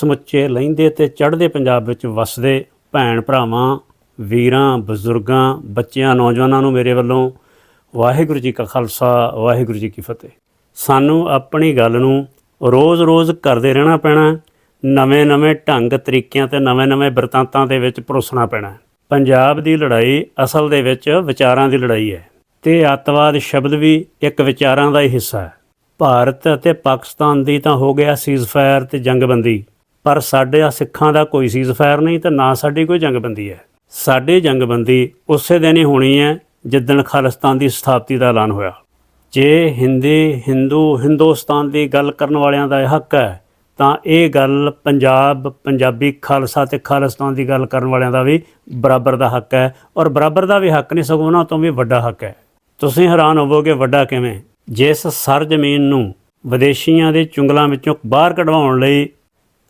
ਸਮੁੱਚੇ ਲਹਿੰਦੇ ਤੇ ਚੜ੍ਹਦੇ ਪੰਜਾਬ ਵਿੱਚ ਵਸਦੇ ਭੈਣ ਭਰਾਵਾਂ, ਵੀਰਾਂ, ਬਜ਼ੁਰਗਾਂ, ਬੱਚਿਆਂ, ਨੌਜਵਾਨਾਂ ਨੂੰ ਮੇਰੇ ਵੱਲੋਂ ਵਾਹਿਗੁਰੂ ਜੀ ਕਾ ਖਾਲਸਾ, ਵਾਹਿਗੁਰੂ ਜੀ ਕੀ ਫਤਿਹ। ਸਾਨੂੰ ਆਪਣੀ ਗੱਲ ਨੂੰ ਰੋਜ਼-ਰੋਜ਼ ਕਰਦੇ ਰਹਿਣਾ ਪੈਣਾ ਨਵੇਂ-ਨਵੇਂ ਢੰਗ ਤਰੀਕਿਆਂ ਤੇ ਨਵੇਂ-ਨਵੇਂ ਬਰਤਾਂਤਾਂ ਦੇ ਵਿੱਚ ਪਰੋਸਣਾ ਪੈਣਾ ਪੰਜਾਬ ਦੀ ਲੜਾਈ ਅਸਲ ਦੇ ਵਿੱਚ ਵਿਚਾਰਾਂ ਦੀ ਲੜਾਈ ਹੈ ਤੇ ਅੱਤਵਾਦ ਸ਼ਬਦ ਵੀ ਇੱਕ ਵਿਚਾਰਾਂ ਦਾ ਹੀ ਹਿੱਸਾ ਹੈ। ਭਾਰਤ ਅਤੇ ਪਾਕਿਸਤਾਨ ਦੀ ਤਾਂ ਹੋ ਗਿਆ ਸੀਜ਼ਫਾਇਰ ਤੇ ਜੰਗਬੰਦੀ। ਪਰ ਸਾਡੇ ਆ ਸਿੱਖਾਂ ਦਾ ਕੋਈ ਸੀਜ਼ਫਾਇਰ ਨਹੀਂ ਤੇ ਨਾ ਸਾਡੀ ਕੋਈ ਜੰਗਬੰਦੀ ਹੈ। ਸਾਡੀ ਜੰਗਬੰਦੀ ਉਸੇ ਦਿਨ ਹੀ ਹੋਣੀ ਹੈ ਜਿੱਦਣ ਖਾਲਿਸਤਾਨ ਦੀ ਸਥਾਪਤੀ ਦਾ ਐਲਾਨ ਹੋਇਆ। ਜੇ ਹਿੰਦੀ, ਹਿੰਦੂ, ਹਿੰਦੁਸਤਾਨ ਦੀ ਗੱਲ ਕਰਨ ਵਾਲਿਆਂ ਦਾ ਇਹ ਹੱਕ ਹੈ, ਤਾਂ ਇਹ ਗੱਲ ਪੰਜਾਬ, ਪੰਜਾਬੀ ਖਾਲਸਾ ਤੇ ਖਾਲਿਸਤਾਨ ਦੀ ਗੱਲ ਕਰਨ ਵਾਲਿਆਂ ਦਾ ਵੀ ਬਰਾਬਰ ਦਾ ਹੱਕ ਹੈ ਔਰ ਬਰਾਬਰ ਦਾ ਵੀ ਹੱਕ ਨਹੀਂ, ਸਗੋਂ ਉਹਨਾਂ ਤੋਂ ਵੀ ਵੱਡਾ ਹੱਕ ਹੈ। ਤੁਸੀਂ ਹੈਰਾਨ ਹੋਵੋਗੇ ਵੱਡਾ ਕਿਵੇਂ? ਜਿਸ ਸਰ ਜ਼ਮੀਨ ਨੂੰ ਵਿਦੇਸ਼ੀਆਂ ਦੇ ਚੁੰਗਲਾਂ ਵਿੱਚੋਂ ਬਾਹਰ ਕਢਵਾਉਣ ਲਈ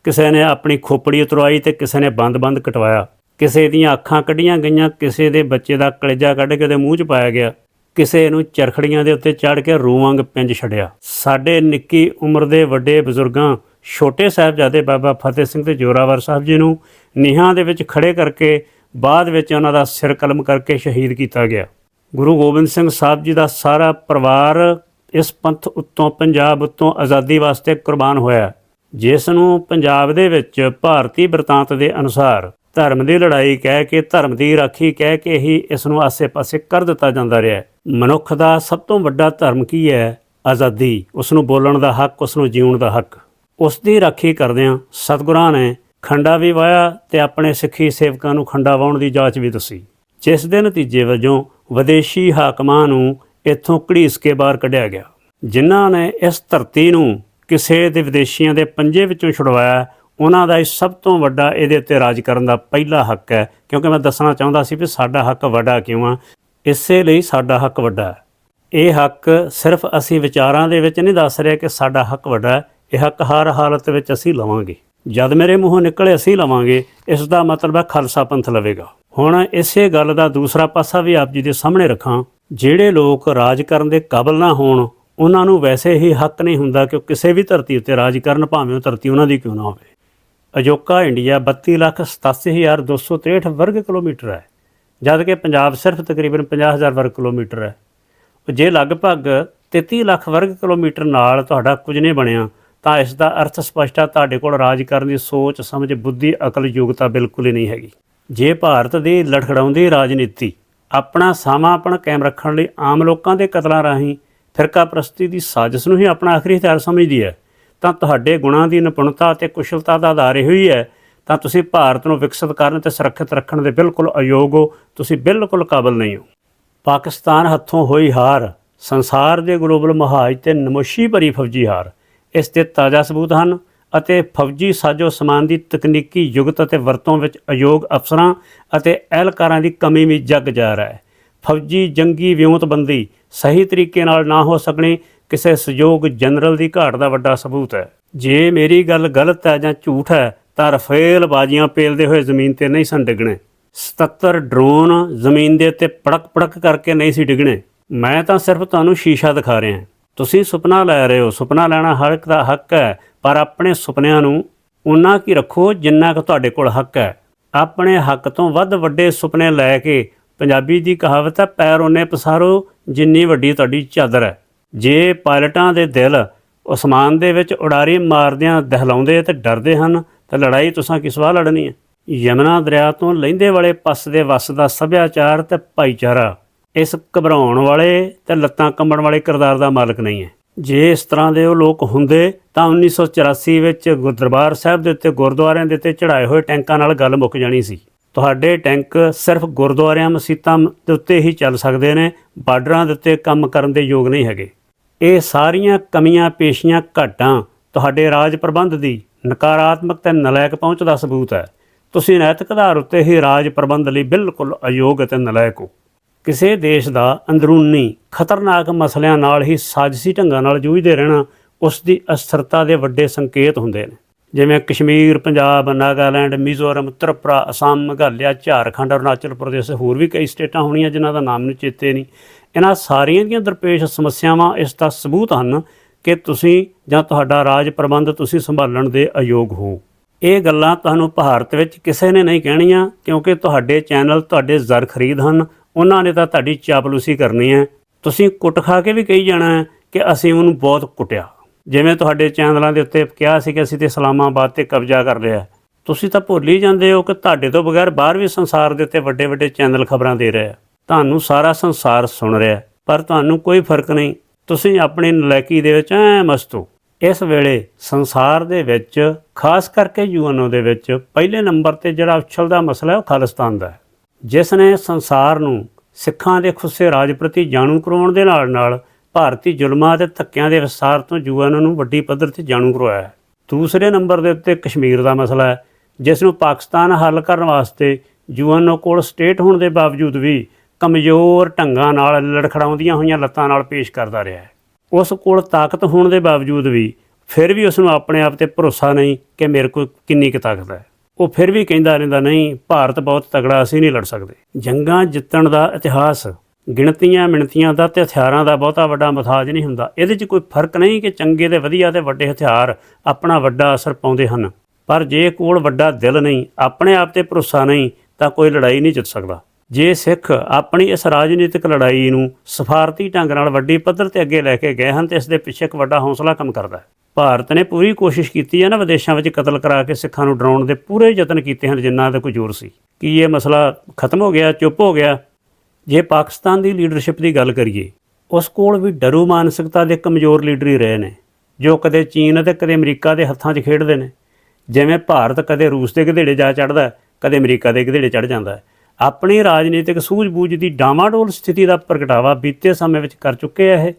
ਕਿਸੇ ਨੇ ਆਪਣੀ ਖੋਪੜੀ ਉਤਰਵਾਈ ਤੇ ਕਿਸੇ ਨੇ ਬੰਦ-ਬੰਦ ਕਟਵਾਇਆ। ਕਿਸੇ ਦੀਆਂ ਅੱਖਾਂ ਕੱਢੀਆਂ ਗਈਆਂ, ਕਿਸੇ ਦੇ ਬੱਚੇ ਦਾ ਕਲੇਜਾ ਕੱਢ ਕੇ ਉਹਦੇ ਮੂੰਹ 'ਚ ਪਾਇਆ ਗਿਆ। ਕਿਸੇ ਨੂੰ ਚਰਖੜੀਆਂ ਦੇ ਉੱਤੇ ਚੜ੍ਹ ਕੇ ਰੂਹ ਵਾਂਗ ਪਿੰਜ ਛੱਡਿਆ। ਸਾਡੇ ਨਿੱਕੀ ਉਮਰ ਦੇ ਵੱਡੇ ਬਜ਼ੁਰਗਾਂ, ਛੋਟੇ ਸਾਹਿਬਜ਼ਾਦੇ ਬਾਬਾ ਫਤਿਹ ਸਿੰਘ ਤੇ ਜੋਰਾਵਰ ਸਾਹਿਬ ਜੀ ਨੂੰ ਨੀਹਾਂ ਦੇ ਵਿੱਚ ਖੜੇ ਕਰਕੇ ਬਾਅਦ ਵਿੱਚ ਉਹਨਾਂ ਦਾ ਸਿਰ ਕਲਮ ਕਰਕੇ ਸ਼ਹੀਦ ਕੀਤਾ ਗਿਆ। ਗੁਰੂ ਗੋਬਿੰਦ ਸਿੰਘ ਸਾਹਿਬ ਜੀ ਦਾ ਸਾਰਾ ਪਰਿਵਾਰ ਇਸ ਪੰਥ ਉੱਤੋਂ, ਪੰਜਾਬ ਉੱਤੋਂ ਆਜ਼ਾਦੀ ਵਾਸਤੇ ਕੁਰਬਾਨ ਹੋਇਆ। ਜਿਸ ਨੂੰ ਪੰਜਾਬ ਦੇ ਵਿੱਚ ਭਾਰਤੀ ਬ੍ਰਿਤਾਂਤ ਦੇ ਅਨੁਸਾਰ ਧਰਮ ਦੀ ਲੜਾਈ ਕਹਿ ਕੇ ਧਰਮ ਦੀ ਰਾਖੀ ਕਹਿ ਕੇ ਹੀ ਇਸ ਨੂੰ ਆਸੇ-ਪਾਸੇ ਕਰ ਦਿੱਤਾ ਜਾਂਦਾ ਰਿਹਾ ਹੈ। ਮਨੁੱਖ ਦਾ ਸਭ ਤੋਂ ਵੱਡਾ ਧਰਮ ਕੀ ਹੈ? ਆਜ਼ਾਦੀ। ਉਸ ਨੂੰ ਬੋਲਣ ਦਾ ਹੱਕ, ਉਸ ਨੂੰ ਜੀਉਣ ਦਾ ਹੱਕ। ਉਸ ਦੀ ਰਾਖੀ ਕਰਦਿਆਂ ਸਤਿਗੁਰਾਂ ਨੇ ਖੰਡਾ ਵੀ ਵਾਇਆ ਤੇ ਆਪਣੇ ਸਿੱਖੀ ਸੇਵਕਾਂ ਨੂੰ ਖੰਡਾ ਵਾਉਣ ਦੀ ਜਾਂਚ ਵੀ ਦੱਸੀ। ਜਿਸ ਦੇ ਨਤੀਜੇ ਵਜੋਂ ਵਿਦੇਸ਼ੀ ਹਾਕਮਾਂ ਨੂੰ ਇੱਥੋਂ ਘੜੀਸ ਕੇ ਬਾਹਰ ਕੱਢਿਆ ਗਿਆ। ਜਿਨ੍ਹਾਂ ਨੇ ਇਸ ਧਰਤੀ ਨੂੰ ਕਿਸੇ ਦੇ ਵਿਦੇਸ਼ੀਆਂ ਦੇ ਪੰਜੇ ਵਿੱਚੋਂ ਛੁਡਵਾਇਆ, ਉਹਨਾਂ ਦਾ ਇਹ ਸਭ ਤੋਂ ਵੱਡਾ ਇਹਦੇ ਉੱਤੇ ਰਾਜ ਕਰਨ ਦਾ ਪਹਿਲਾ ਹੱਕ ਹੈ। ਕਿਉਂਕਿ ਮੈਂ ਦੱਸਣਾ ਚਾਹੁੰਦਾ ਸੀ ਵੀ ਸਾਡਾ ਹੱਕ ਵੱਡਾ ਕਿਉਂ ਆ? ਇਸੇ ਲਈ ਸਾਡਾ ਹੱਕ ਵੱਡਾ ਹੈ। ਇਹ ਹੱਕ ਸਿਰਫ ਅਸੀਂ ਵਿਚਾਰਾਂ ਦੇ ਵਿੱਚ ਨਹੀਂ ਦੱਸ ਰਹੇ ਕਿ ਸਾਡਾ ਹੱਕ ਵੱਡਾ ਇਹ ਹੱਕ ਹਰ ਹਾਲਤ ਵਿੱਚ ਅਸੀਂ ਲਵਾਂਗੇ। ਜਦ ਮੇਰੇ ਮੂੰਹੋਂ ਨਿਕਲੇ ਅਸੀਂ ਲਵਾਂਗੇ। ਇਸ ਦਾ ਮਤਲਬ ਹੈ ਖਾਲਸਾ ਪੰਥ ਲਵੇਗਾ। ਹੁਣ ਇਸੇ ਗੱਲ ਦਾ ਦੂਸਰਾ ਪਾਸਾ ਵੀ ਆਪ ਜੀ ਦੇ ਸਾਹਮਣੇ ਰੱਖਾਂ। ਜਿਹੜੇ ਲੋਕ ਰਾਜ ਕਰਨ ਦੇ ਕਾਬਲ ਨਾ ਹੋਣ ਉਹਨਾਂ ਨੂੰ ਵੈਸੇ ਹੀ ਹੱਕ ਨਹੀਂ ਹੁੰਦਾ ਕਿ ਉਹ ਕਿਸੇ ਵੀ ਧਰਤੀ ਉੱਤੇ ਰਾਜ ਕਰਨ ਭਾਵੇਂ ਉਹ ਧਰਤੀ ਉਹਨਾਂ ਦੀ ਕਿਉਂ ਨਾ ਹੋਵੇ। ਅਜੋਕਾ ਇੰਡੀਆ 32,87,263 ਵਰਗ ਕਿਲੋਮੀਟਰ ਹੈ ਜਦ ਕਿ ਪੰਜਾਬ ਸਿਰਫ ਤਕਰੀਬਨ 50,000 ਵਰਗ ਕਿਲੋਮੀਟਰ ਹੈ। ਜੇ ਲਗਭਗ 33 ਲੱਖ ਵਰਗ ਕਿਲੋਮੀਟਰ ਨਾਲ ਤੁਹਾਡਾ ਕੁਝ ਨਹੀਂ ਬਣਿਆ ਤਾਂ ਇਸ ਦਾ ਅਰਥ ਸਪਸ਼ਟ ਹੈ ਤੁਹਾਡੇ ਕੋਲ ਰਾਜ ਕਰਨ ਦੀ ਸੋਚ ਸਮਝ ਬੁੱਧੀ ਅਕਲ ਯੋਗਤਾ ਬਿਲਕੁਲ ਹੀ ਨਹੀਂ ਹੈਗੀ। ਜੇ ਭਾਰਤ ਦੀ ਲੜਖੜਾਉਂਦੀ ਰਾਜਨੀਤੀ ਆਪਣਾ ਸਮਾਂ ਆਪਣਾ ਕਾਇਮ ਰੱਖਣ ਲਈ ਆਮ ਲੋਕਾਂ ਦੇ ਕਤਲਾਂ ਰਾਹੀਂ ਫਿਰਕਾ ਪ੍ਰਸਤੀ ਦੀ ਸਾਜ਼ਿਸ਼ ਨੂੰ ਹੀ ਆਪਣਾ ਆਖਰੀ ਹਥਿਆਰ ਸਮਝਦੀ ਹੈ। ਤਾਂ ਤੁਹਾਡੇ ਗੁਣਾਂ ਦੀ ਨਿਪੁੰਨਤਾ ਅਤੇ ਕੁਸ਼ਲਤਾ ਦਾ ਆਧਾਰ ਇਹੋ ਹੀ ਹੈ। ਤਾਂ ਤੁਸੀਂ ਭਾਰਤ ਨੂੰ ਵਿਕਸਿਤ ਕਰਨ ਤੇ ਸੁਰੱਖਿਅਤ ਰੱਖਣ ਦੇ ਬਿਲਕੁਲ ਅਯੋਗ ਹੋ। ਤੁਸੀਂ ਬਿਲਕੁਲ ਕਾਬਲ ਨਹੀਂ ਹੋ। ਪਾਕਿਸਤਾਨ ਹੱਥੋਂ ਹੋਈ ਹਾਰ, ਸੰਸਾਰ ਦੇ ਗਲੋਬਲ ਮਹਾਜ ਤੇ ਨਮੋਸ਼ੀ ਭਰੀ ਫੌਜੀ ਹਾਰ, ਇਸ ਦੇ ਤਾਜ਼ਾ ਸਬੂਤ ਹਨ ਅਤੇ ਫੌਜੀ ਸਾਜੋ ਸਮਾਨ ਦੀ ਤਕਨੀਕੀ ਯੁਗਤ ਅਤੇ ਵਰਤੋਂ ਵਿੱਚ ਅਯੋਗ ਅਫਸਰਾਂ ਅਤੇ ਅਹਿਲਕਾਰਾਂ ਦੀ ਕਮੀ ਵੀ ਜਗ ਜਾ ਰਿਹਾ ਹੈ। ਫੌਜੀ ਜੰਗੀ ਵਿਉਂਤਬੰਦੀ ਸਹੀ ਤਰੀਕੇ ਨਾਲ ਨਾ ਹੋ ਸਕਣੀ ਕਿਸੇ ਸਹਿਯੋਗ ਜਨਰਲ ਦੀ ਘਾਟ ਦਾ ਵੱਡਾ ਸਬੂਤ ਹੈ। ਜੇ ਮੇਰੀ ਗੱਲ ਗਲਤ ਹੈ ਜਾਂ ਝੂਠ ਹੈ, ਤਾਂ ਰਫੇਲ ਬਾਜੀਆਂ ਪੇਲਦੇ ਹੋਏ ਜ਼ਮੀਨ ਤੇ ਨਹੀਂ ਸਨ ਡਿੱਗਣੇ। 77 ਡਰੋਨ ਜ਼ਮੀਨ ਦੇ ਉੱਤੇ ਪੜਕ ਪੜਕ ਕਰਕੇ ਨਹੀਂ ਸੀ ਡਿੱਗਣੇ। ਮੈਂ ਤਾਂ ਸਿਰਫ ਤੁਹਾਨੂੰ ਸ਼ੀਸ਼ਾ ਦਿਖਾ ਰਿਹਾ ਤੁਸੀਂ ਸੁਪਨਾ ਲੈ ਰਹੇ ਹੋ। ਸੁਪਨਾ ਲੈਣਾ ਹਰ ਇੱਕ ਦਾ ਹੱਕ ਹੈ, ਪਰ ਆਪਣੇ ਸੁਪਨਿਆਂ ਨੂੰ ਉਨਾ ਕੀ ਰੱਖੋ ਜਿੰਨਾ ਕੁ ਤੁਹਾਡੇ ਕੋਲ ਹੱਕ ਹੈ। ਆਪਣੇ ਹੱਕ ਤੋਂ ਵੱਧ ਵੱਡੇ ਸੁਪਨੇ ਲੈ ਕੇ ਪੰਜਾਬੀ ਦੀ ਕਹਾਵਤ ਹੈ, ਪੈਰ ਉਹਨੇ ਪਸਾਰੋ, ਜਿੰਨੀ ਵੱਡੀ ਤੁਹਾਡੀ ਚਾਦਰ ਹੈ। ਜੇ ਪਾਇਲਟਾਂ ਦੇ ਦਿਲ ਅਸਮਾਨ ਦੇ ਵਿੱਚ ਉਡਾਰੀ ਮਾਰਦਿਆਂ ਦਹਿਲਾਉਂਦੇ ਤੇ ਡਰਦੇ ਹਨ, ਤਾਂ ਲੜਾਈ ਤੁਸੀਂ ਕਿਸ ਵਾਰ ਲੜਨੀ ਹੈ? ਯਮਨਾ ਦਰਿਆ ਤੋਂ ਲਹਿੰਦੇ ਵਾਲੇ ਪੱਸ ਦੇ ਵਸ ਦਾ ਸੱਭਿਆਚਾਰ ਤੇ ਭਾਈਚਾਰਾ, ਇਸ ਘਬਰਾਉਣ ਵਾਲੇ ਤੇ ਲੱਤਾਂ ਕੰਬਣ ਵਾਲੇ ਕਿਰਦਾਰ ਦਾ ਮਾਲਕ ਨਹੀਂ ਹੈ। ਜੇ ਇਸ ਤਰ੍ਹਾਂ ਦੇ ਉਹ ਲੋਕ ਹੁੰਦੇ, ਤਾਂ 1984 ਵਿੱਚ ਗੁਰਦਰਬਾਰ ਸਾਹਿਬ ਦੇ ਉੱਤੇ ਗੁਰਦੁਆਰਿਆਂ ਦੇ ਉੱਤੇ ਚੜਾਏ ਹੋਏ ਟੈਂਕਾਂ ਨਾਲ ਗੱਲ ਮੁੱਕ ਜਾਣੀ ਸੀ। ਤੁਹਾਡੇ ਟੈਂਕ ਸਿਰਫ ਗੁਰਦੁਆਰਿਆਂ ਮਸੀਤਾਂ ਦੇ ਉੱਤੇ ਹੀ ਚੱਲ ਸਕਦੇ ਨੇ, ਬਾਰਡਰਾਂ ਦੇ ਉੱਤੇ ਕੰਮ ਕਰਨ ਦੇ ਯੋਗ ਨਹੀਂ ਹੈਗੇ। ਇਹ ਸਾਰੀਆਂ ਕਮੀਆਂ ਪੇਸ਼ੀਆਂ ਘਾਟਾਂ ਤੁਹਾਡੇ ਰਾਜ ਪ੍ਰਬੰਧ ਦੀ ਨਕਾਰਾਤਮਕ ਤੇ ਨਲਾਇਕ ਪਹੁੰਚ ਦਾ ਸਬੂਤ ਹੈ। ਤੁਸੀਂ ਨੈਤਿਕ ਆਧਾਰ ਉੱਤੇ ਹੀ ਰਾਜ ਪ੍ਰਬੰਧ ਲਈ ਬਿਲਕੁਲ ਅਯੋਗ ਅਤੇ ਨਲਾਇਕ ਹੋ। ਕਿਸੇ ਦੇਸ਼ ਦਾ ਅੰਦਰੂਨੀ ਖਤਰਨਾਕ ਮਸਲਿਆਂ ਨਾਲ ਹੀ ਸਾਜ਼ਸੀ ਢੰਗਾਂ ਨਾਲ ਜੂਝਦੇ ਰਹਿਣਾ, ਉਸ ਦੀ ਅਸਥਿਰਤਾ ਦੇ ਵੱਡੇ ਸੰਕੇਤ ਹੁੰਦੇ ਨੇ। ਜਿਵੇਂ ਕਸ਼ਮੀਰ, ਪੰਜਾਬ, ਨਾਗਾਲੈਂਡ, ਮਿਜ਼ੋਰਮ, ਤ੍ਰਿਪੁਰਾ, ਅਸਾਮ, ਮੇਘਾਲਿਆ, ਝਾਰਖੰਡ, ਅਰੁਣਾਚਲ ਪ੍ਰਦੇਸ਼ ਹੋਰ ਵੀ ਕਈ ਸਟੇਟਾਂ ਹੋਣੀਆਂ ਜਿਨ੍ਹਾਂ ਦਾ ਨਾਮ ਨੂੰ ਚੇਤੇ ਨਹੀਂ। ਇਹਨਾਂ ਸਾਰੀਆਂ ਦੀਆਂ ਦਰਪੇਸ਼ ਸਮੱਸਿਆਵਾਂ ਇਸ ਦਾ ਸਬੂਤ ਹਨ ਕਿ ਤੁਸੀਂ ਜਾਂ ਤੁਹਾਡਾ ਰਾਜ ਪ੍ਰਬੰਧ ਤੁਸੀਂ ਸੰਭਾਲਣ ਦੇ ਅਯੋਗ ਹੋ। ਇਹ ਗੱਲਾਂ ਤੁਹਾਨੂੰ ਭਾਰਤ ਵਿੱਚ ਕਿਸੇ ਨੇ ਨਹੀਂ ਕਹਿਣੀਆਂ, ਕਿਉਂਕਿ ਤੁਹਾਡੇ ਚੈਨਲ ਤੁਹਾਡੇ ਜ਼ਰ ਖਰੀਦ ਹਨ। ਉਹਨਾਂ ਨੇ ਤਾਂ ਤੁਹਾਡੀ ਚਾਪਲੂਸੀ ਕਰਨੀ ਹੈ। ਤੁਸੀਂ ਕੁੱਟ ਖਾ ਕੇ ਵੀ ਕਹੀ ਜਾਣਾ ਕਿ ਅਸੀਂ ਉਹਨੂੰ ਬਹੁਤ ਕੁੱਟਿਆ। ਜਿਵੇਂ ਤੁਹਾਡੇ ਚੈਨਲਾਂ ਦੇ ਉੱਤੇ ਕਿਹਾ ਸੀ ਕਿ ਅਸੀਂ ਤੇ ਇਸਲਾਮਾਬਾਦ ਤੇ ਕਬਜ਼ਾ ਕਰ ਲਿਆ। ਤੁਸੀਂ ਤਾਂ ਭੁੱਲ ਹੀ ਜਾਂਦੇ ਹੋ ਕਿ ਤੁਹਾਡੇ ਤੋਂ ਬਗੈਰ ਬਾਹਰ ਵੀ ਸੰਸਾਰ ਦੇ ਉੱਤੇ ਵੱਡੇ ਵੱਡੇ ਚੈਨਲ ਖਬਰਾਂ ਦੇ ਰਹੇ। ਆ ਤੁਹਾਨੂੰ ਸਾਰਾ ਸੰਸਾਰ ਸੁਣ ਰਿਹਾ, ਪਰ ਤੁਹਾਨੂੰ ਕੋਈ ਫ਼ਰਕ ਨਹੀਂ। ਤੁਸੀਂ ਆਪਣੀ ਨਲੈਕੀ ਦੇ ਵਿੱਚ ਐ ਮਸਤੋ ਇਸ ਵੇਲੇ ਸੰਸਾਰ ਦੇ ਵਿੱਚ, ਖਾਸ ਕਰਕੇ ਯੂਐਨਓ ਦੇ ਵਿੱਚ, ਪਹਿਲੇ ਨੰਬਰ ਤੇ ਜਿਹੜਾ ਉਛਲਦਾ ਮਸਲਾ ਹੈ ਉਹ ਖਾਲਿਸਤਾਨ ਦਾ ਹੈ। ਜਿਸ ਨੇ ਸੰਸਾਰ ਨੂੰ ਸਿੱਖਾਂ ਦੇ ਖੁੱਸੇ ਰਾਜ ਪ੍ਰਤੀ ਜਾਣੂ ਕਰਵਾਉਣ ਦੇ ਨਾਲ ਨਾਲ ਭਾਰਤੀ ਜ਼ੁਲਮਾਂ ਅਤੇ ਧੱਕਿਆਂ ਦੇ ਵਿਸਥਾਰ ਤੋਂ ਯੂਐਨ ਨੂੰ ਵੱਡੀ ਪੱਧਰ ਤੇ ਜਾਣੂ ਕਰਵਾਇਆ ਹੈ। ਦੂਸਰੇ ਨੰਬਰ ਦੇ ਉੱਤੇ ਕਸ਼ਮੀਰ ਦਾ ਮਸਲਾ ਹੈ, ਜਿਸ ਨੂੰ ਪਾਕਿਸਤਾਨ ਹੱਲ ਕਰਨ ਵਾਸਤੇ ਯੂਐਨਓ ਕੋਲ ਸਟੇਟ ਹੋਣ ਦੇ ਬਾਵਜੂਦ ਵੀ ਕਮਜ਼ੋਰ ਢੰਗਾਂ ਨਾਲ ਲੜਖੜਾਉਂਦੀਆਂ ਹੋਈਆਂ ਲੱਤਾਂ ਨਾਲ ਪੇਸ਼ ਕਰਦਾ ਰਿਹਾ ਹੈ। ਉਸ ਕੋਲ ਤਾਕਤ ਹੋਣ ਦੇ ਬਾਵਜੂਦ ਵੀ ਫਿਰ ਵੀ ਉਸ ਨੂੰ ਆਪਣੇ ਆਪ ਤੇ ਭਰੋਸਾ ਨਹੀਂ ਕਿ ਮੇਰੇ ਕੋਲ ਕਿੰਨੀ ਕੁ ਤਾਕਤ ਹੈ। ਉਹ ਫਿਰ ਵੀ ਕਹਿੰਦਾ ਰਹਿੰਦਾ, ਨਹੀਂ, ਭਾਰਤ ਬਹੁਤ ਤਗੜਾ ਅਸੀਂ ਨਹੀਂ ਲੜ ਸਕਦੇ। ਜੰਗਾਂ ਜਿੱਤਣ ਦਾ ਇਤਿਹਾਸ ਗਿਣਤੀਆਂ ਮਿਣਤੀਆਂ ਦਾ ਤੇ ਹਥਿਆਰਾਂ ਦਾ ਬਹੁਤਾ ਵੱਡਾ ਮਥਾਜ ਨਹੀਂ ਹੁੰਦਾ। ਇਹਦੇ 'ਚ ਕੋਈ ਫ਼ਰਕ ਨਹੀਂ ਕਿ ਚੰਗੇ ਤੇ ਵਧੀਆ ਤੇ ਵੱਡੇ ਹਥਿਆਰ ਆਪਣਾ ਵੱਡਾ ਅਸਰ ਪਾਉਂਦੇ ਹਨ। ਪਰ ਜੇ ਕੋਲ ਵੱਡਾ ਦਿਲ ਨਹੀਂ, ਆਪਣੇ ਆਪ ਤੇ ਭਰੋਸਾ ਨਹੀਂ, ਤਾਂ ਕੋਈ ਲੜਾਈ ਨਹੀਂ ਜਿੱਤ ਸਕਦਾ। ਜੇ ਸਿੱਖ ਆਪਣੀ ਇਸ ਰਾਜਨੀਤਿਕ ਲੜਾਈ ਨੂੰ ਸਫਾਰਤੀ ਢੰਗ ਨਾਲ ਵੱਡੀ ਪੱਧਰ ਤੇ ਅੱਗੇ ਲੈ ਕੇ ਗਏ ਹਨ ਤੇ ਇਸ ਦੇ ਪਿੱਛੇ ਇੱਕ ਵੱਡਾ ਹੌਸਲਾ ਕੰਮ ਕਰਦਾ ਹੈ। ਭਾਰਤ ਨੇ ਪੂਰੀ ਕੋਸ਼ਿਸ਼ ਕੀਤੀ ਹੈ ਨਾ ਵਿਦੇਸ਼ਾਂ ਵਿੱਚ ਕਤਲ ਕਰਾ ਕੇ ਸਿੱਖਾਂ ਨੂੰ ਡਰਾਉਣ ਦੇ ਪੂਰੇ ਯਤਨ ਕੀਤੇ ਹਨ, ਜਿੰਨਾ ਦਾ ਕੋਈ ਜ਼ੋਰ ਸੀ। ਕੀ ਇਹ ਮਸਲਾ ਖਤਮ ਹੋ ਗਿਆ, ਚੁੱਪ ਹੋ ਗਿਆ? ਜੇ ਪਾਕਿਸਤਾਨ ਦੀ ਲੀਡਰਸ਼ਿਪ ਦੀ ਗੱਲ ਕਰੀਏ, ਉਸ ਕੋਲ ਵੀ ਡਰੂ ਮਾਨਸਿਕਤਾ ਦੇ ਕਮਜ਼ੋਰ ਲੀਡਰ ਹੀ ਰਹੇ ਨੇ, ਜੋ ਕਦੇ ਚੀਨ ਅਤੇ ਕਦੇ ਅਮਰੀਕਾ ਦੇ ਹੱਥਾਂ 'ਚ ਖੇਡਦੇ ਨੇ। ਜਿਵੇਂ ਭਾਰਤ ਕਦੇ ਰੂਸ ਦੇ ਗਧੇੜੇ ਜਾ ਚੜਦਾ ਕਦੇ ਅਮਰੀਕਾ ਦੇ ਗਧੇੜੇ ਚੜ ਜਾਂਦਾ ਆਪਣੀ ਰਾਜਨੀਤਿਕ ਸੂਝ-ਬੂਝ ਦੀ ਡਾਮਾਡੋਲ ਸਥਿਤੀ ਦਾ ਪ੍ਰਗਟਾਵਾ ਬੀਤੇ ਸਮੇਂ ਵਿੱਚ ਕਰ ਚੁੱਕੇ ਆ ਇਹ,